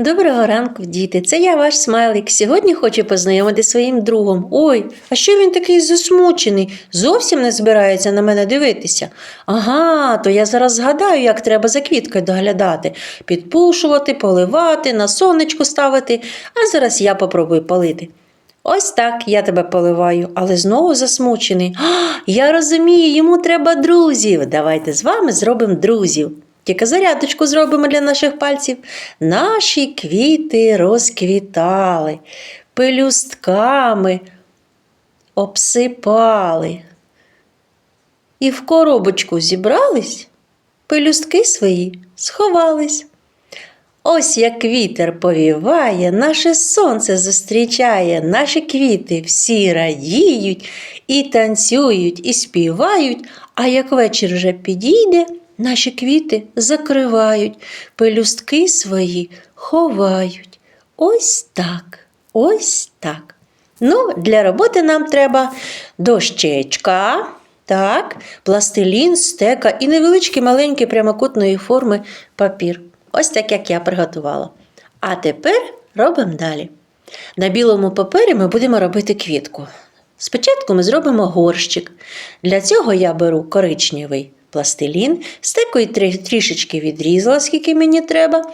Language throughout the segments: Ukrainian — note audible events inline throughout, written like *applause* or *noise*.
Доброго ранку, діти! Це я ваш смайлик. Сьогодні хочу познайомити своїм другом. Ой, а що він такий засмучений? Зовсім не збирається на мене дивитися. Ага, то я зараз згадаю, як треба за квіткою доглядати, підпушувати, поливати, на сонечку ставити, а зараз я попробую полити. Ось так я тебе поливаю, але знову засмучений. А, *gasps* я розумію, йому треба друзів. Давайте з вами зробимо друзів. Тільки зарядочку зробимо для наших пальців. Наші квіти розквітали, пелюстками обсипали. І в коробочку зібрались, пелюстки свої сховались. Ось як вітер повіває, наше сонце зустрічає, наші квіти всі радіють, і танцюють, і співають, а як вечір вже підійде, наші квіти закривають, пелюстки свої ховають. Ось так, ось так. Ну, для роботи нам треба дощечка, так, пластилін, стека і невеличкий маленький прямокутної форми папір. Ось так, як я приготувала. А тепер робимо далі. На білому папері ми будемо робити квітку. Спочатку ми зробимо горщик. Для цього я беру коричневий пластилін, стекою трі- трішечки відрізала, скільки мені треба.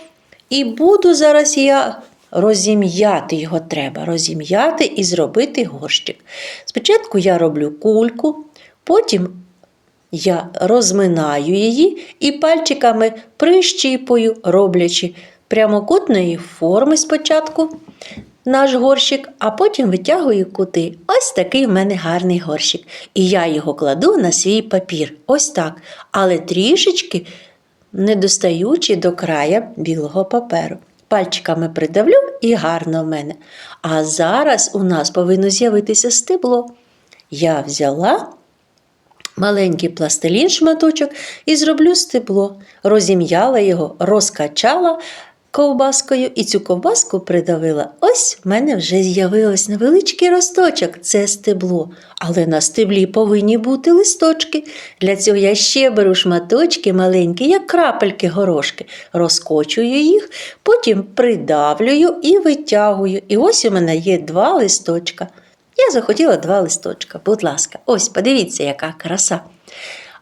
І буду зараз я розім'яти його треба, розім'яти і зробити горщик. Спочатку я роблю кульку, потім я розминаю її і пальчиками прищіпую, роблячи прямокутної форми спочатку наш горщик, а потім витягую кути. Ось такий в мене гарний горщик. І я його кладу на свій папір. Ось так. Але трішечки не достаючи до края білого паперу. Пальчиками придавлю і гарно в мене. А зараз у нас повинно з'явитися стебло. Я взяла маленький пластилін шматочок і зроблю стебло. Розім'яла його, розкачала ковбаскою і цю ковбаску придавила. Ось в мене вже з'явилось невеличкий росточок це стебло. Але на стеблі повинні бути листочки. Для цього я ще беру шматочки маленькі, як крапельки горошки, розкочую їх, потім придавлюю і витягую. І ось у мене є два листочка. Я захотіла два листочка. Будь ласка, ось подивіться, яка краса.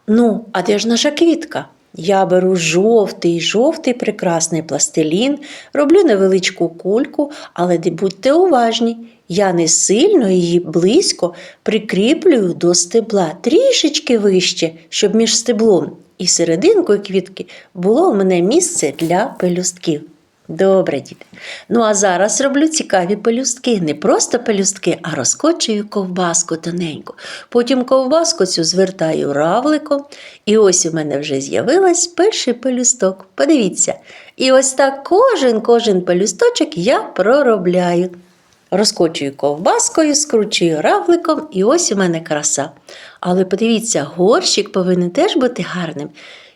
Ну, а де ж наша квітка? Я беру жовтий, жовтий прекрасний пластилін, роблю невеличку кульку, але будьте уважні. Я не сильно її близько прикріплюю до стебла, трішечки вище, щоб між стеблом і серединкою квітки було в мене місце для пелюстків. Добре, діти. Ну а зараз роблю цікаві пелюстки. Не просто пелюстки, а розкочую ковбаску тоненьку. Потім ковбаску цю звертаю равликом. І ось у мене вже з'явилась перший пелюсток. Подивіться. І ось так кожен кожен пелюсточок я проробляю. Розкочую ковбаскою, скручую равликом, і ось у мене краса. Але подивіться, горщик повинен теж бути гарним.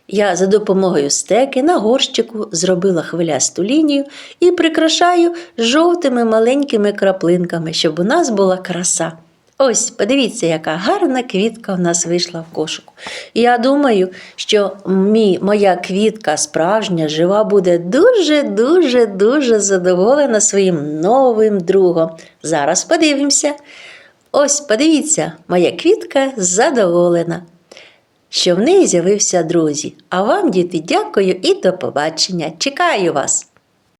Я за допомогою стеки на горщику зробила хвилясту лінію і прикрашаю жовтими маленькими краплинками, щоб у нас була краса. Ось, подивіться, яка гарна квітка у нас вийшла в кошику. Я думаю, що мій, моя квітка справжня, жива, буде дуже-дуже дуже задоволена своїм новим другом. Зараз подивимося. Ось, подивіться, моя квітка задоволена що в неї з'явився друзі. А вам, діти, дякую і до побачення. Чекаю вас!